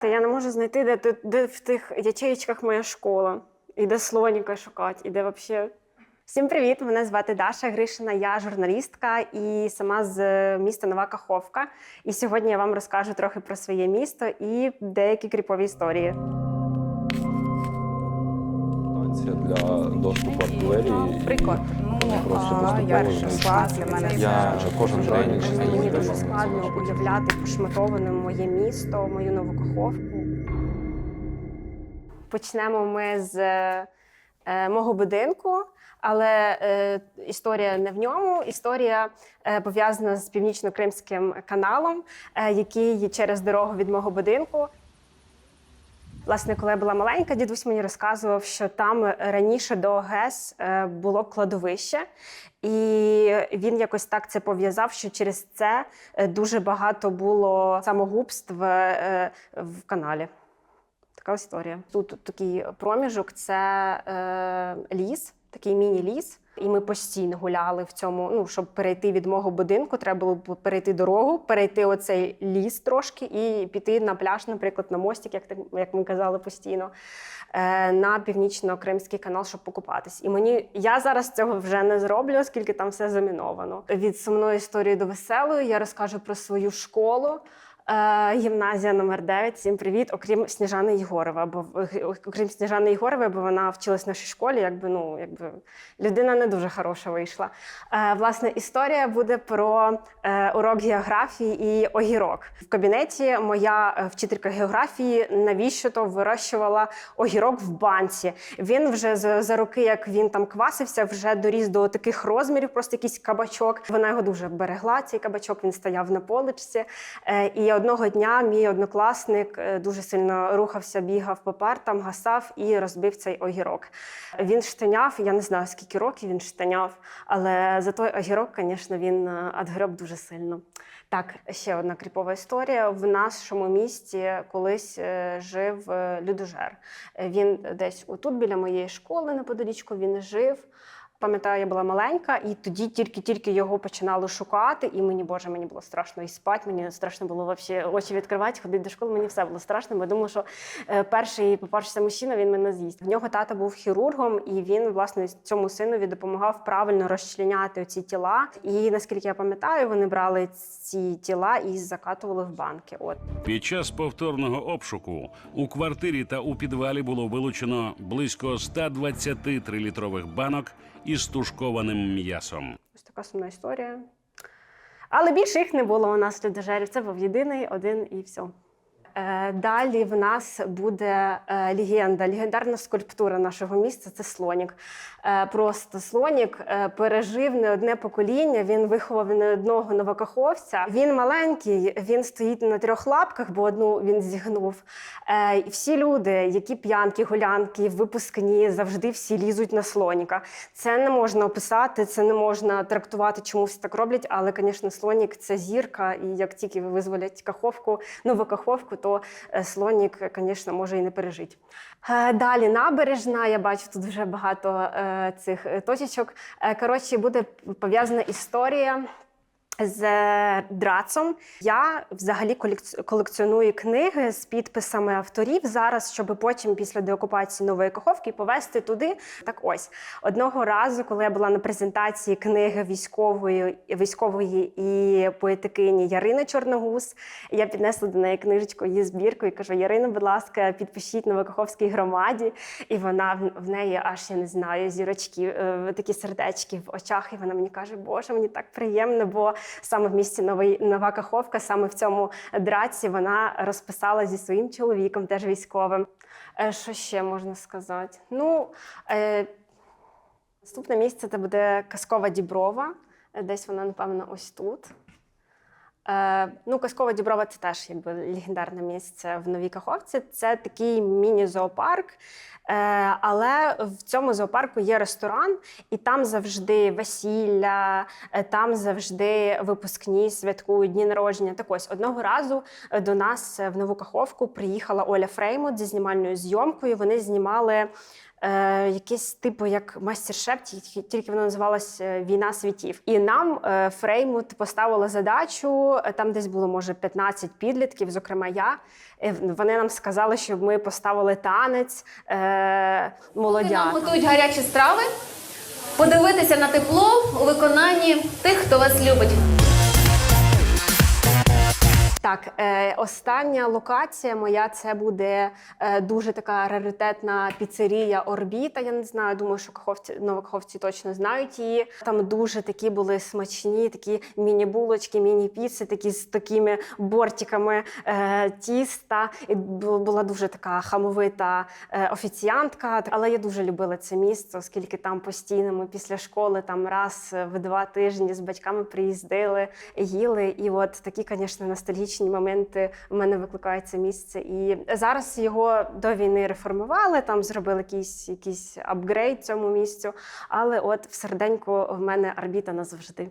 Та я не можу знайти, де, де, де в тих ячеєчках моя школа, і де слоніка шукати, і де взагалі. Всім привіт! Мене звати Даша Гришина, я журналістка і сама з міста Нова Каховка. І сьогодні я вам розкажу трохи про своє місто і деякі кріпові історії. Станція для доступу артилерії. Прикольно. Ну, просто а, перший клас для мене Я вже кожен день Мені дуже складно уявляти пошматованим моє місто, мою нову каховку. Почнемо ми з е, мого будинку, але е, історія не в ньому. Історія е, пов'язана з північно-кримським каналом, е, який через дорогу від мого будинку. Власне, коли я була маленька, дідусь мені розказував, що там раніше до ОГЕС е, було кладовище, і він якось так це пов'язав, що через це е, дуже багато було самогубств е, в каналі. Така історія. Тут такий проміжок це е, ліс, такий міні-ліс. І ми постійно гуляли в цьому. Ну, щоб перейти від мого будинку, треба було перейти дорогу, перейти оцей ліс трошки і піти на пляж, наприклад, на мостик, як, як ми казали постійно, е, на північно-кримський канал, щоб покупатись. І мені я зараз цього вже не зроблю, оскільки там все заміновано. Від сумної історії до веселої я розкажу про свою школу. Е, Гімназія номер 9 Всім привіт, окрім Сніжани Єгорова. Бо окрім Сніжани Єгорової, бо вона вчилась в нашій школі, якби ну якби людина не дуже хороша вийшла. Е, власне, історія буде про е, урок географії і огірок. В кабінеті моя е, вчителька географії навіщо то вирощувала огірок в банці. Він вже за, за роки, як він там квасився, вже доріс до таких розмірів, просто якийсь кабачок. Вона його дуже берегла. Цей кабачок він стояв на поличці. І одного дня мій однокласник е, дуже сильно рухався, бігав по партам, гасав і розбив цей огірок. Він штаняв, я не знаю скільки років він штаняв, але за той огірок, звісно, він е, адгреб дуже сильно. Так, ще одна кріпова історія. В нашому місті колись е, жив е, людожер. Е, Він десь отут біля моєї школи неподалічку він жив. Пам'ятаю, я була маленька, і тоді тільки-тільки його починали шукати. І мені, боже, мені було страшно і спати. Мені страшно було вообще очі відкривати, ходити до школи. Мені все було страшно. Бо я думала, що е, перший попавшися мужчина, він мене з'їсть. В нього тато був хірургом, і він власне цьому синові допомагав правильно розчленяти ці тіла. І наскільки я пам'ятаю, вони брали ці тіла і закатували в банки. От Під час повторного обшуку у квартирі та у підвалі було вилучено близько 120 трилітрових банок із тушкованим м'ясом. ось така сумна історія. Але більше їх не було у нас людожерів. Це був єдиний один і все. Е, Далі в нас буде е, легенда, легендарна скульптура нашого міста це слонік. Е, Просто слонік пережив не одне покоління. Він виховав не одного новокаховця. Він маленький, він стоїть на трьох лапках, бо одну він зігнув. Всі люди, які п'янки, гулянки, випускні, завжди всі лізуть на слоніка. Це не можна описати, це не можна трактувати, чому всі так роблять. Але, звісно, слонік це зірка, і як тільки визволять каховку, нову каховку, то е, слонік, звісно, може і не пережити. Е, Далі набережна. Я бачу тут вже багато е, цих е, точечок. Е, Коротше, буде пов'язана історія. З драцом я взагалі колекці- колекціоную книги з підписами авторів зараз, щоб потім після деокупації нової каховки повезти туди. Так ось одного разу, коли я була на презентації книги військової військової і поетикині Ярини Чорногуз, я піднесла до неї книжечку її збірку і кажу: Ярина, будь ласка, підпишіть Новокаховській громаді. І вона в- в неї аж я не знаю, зірочки, е, такі сердечки в очах. І вона мені каже: Боже, мені так приємно, бо саме в місті Новий Нова Каховка, саме в цьому драці, вона розписала зі своїм чоловіком, теж військовим. Е, Що ще можна сказати? Ну, е, наступне місце це буде Казкова Діброва. Е, Десь вона, напевно, ось тут. Е, ну, Казкова Діброва це теж якби легендарне місце в Новій Каховці. Це такий міні-зоопарк. Е, але в цьому зоопарку є ресторан, і там завжди весілля, е, там завжди випускні святкують дні народження. Так ось одного разу до нас в Нову Каховку приїхала Оля Фреймут зі знімальною зйомкою. Вони знімали е, якесь типу як мастер-шеф, тільки, тільки воно називалось е, Війна світів. І нам е, Фреймут поставила задачу. е, Там десь було може 15 підлітків, зокрема я. Е, Вони нам сказали, щоб ми поставили танець е, молодя. нам готують гарячі страви. Подивитися на тепло у виконанні тих, хто вас любить. Так, е, остання локація моя це буде е, дуже така раритетна піцерія Орбіта. Я не знаю, думаю, що каховці, новокаховці точно знають її. Там дуже такі були смачні, такі міні-булочки, міні-піци, такі з такими бортиками е, тіста. І була дуже така хамовита е, офіціантка. Але я дуже любила це місце, оскільки там постійно ми після школи там раз в два тижні з батьками приїздили, їли. І от такі, звісно, ностальгічні моменти в мене викликає це місце. І зараз його до війни реформували, там зробили якийсь, якийсь апгрейд цьому місцю. Але от в серденьку в мене орбіта назавжди.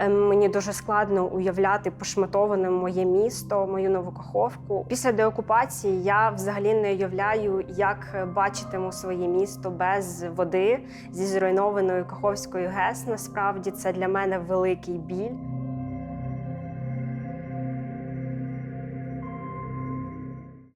Мені дуже складно уявляти пошматоване моє місто, мою нову каховку. Після деокупації я взагалі не уявляю, як бачитиму своє місто без води зі зруйнованою Каховською ГЕС. Насправді це для мене великий біль.